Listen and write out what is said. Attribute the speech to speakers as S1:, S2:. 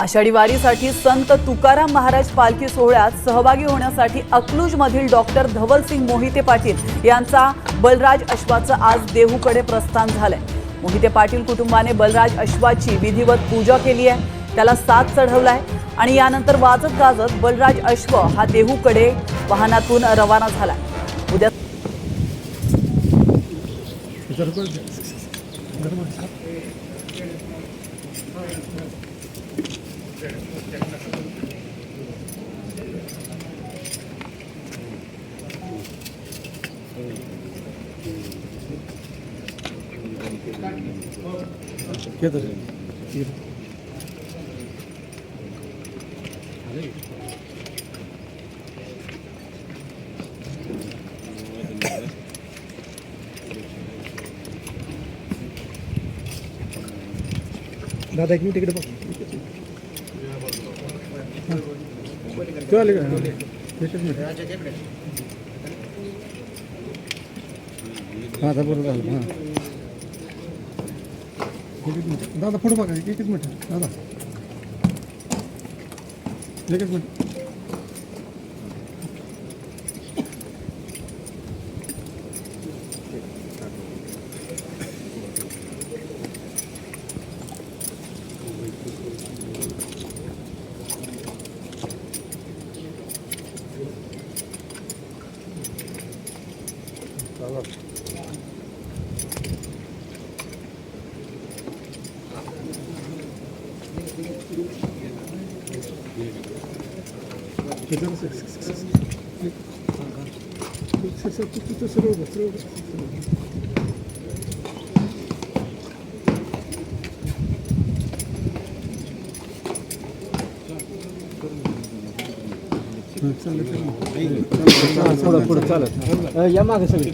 S1: आषाढी वारीसाठी संत तुकाराम महाराज पालखी सोहळ्यात सहभागी होण्यासाठी अकलूजमधील डॉक्टर धवलसिंग मोहिते पाटील यांचा बलराज अश्वाचं आज देहूकडे प्रस्थान झालंय. मोहिते पाटील कुटुंबाने बलराज अश्वाची विधिवत पूजा केली आहे. त्याला साथ चढवलाय आणि यानंतर वाजत गाजत बलराज अश्व हा देहूकडे वाहनातून रवाना झालाय. उद्या
S2: दादा एक मिनिट इकडे बघ तू आले का बरोबर झालं हां एकच मिनिट. दादा पुढे बघा. एकच मिनिट. दादा. एकच मिनिट. सर्व सर्व चालेल
S3: पुढं पुढं चालत या मागे सगळी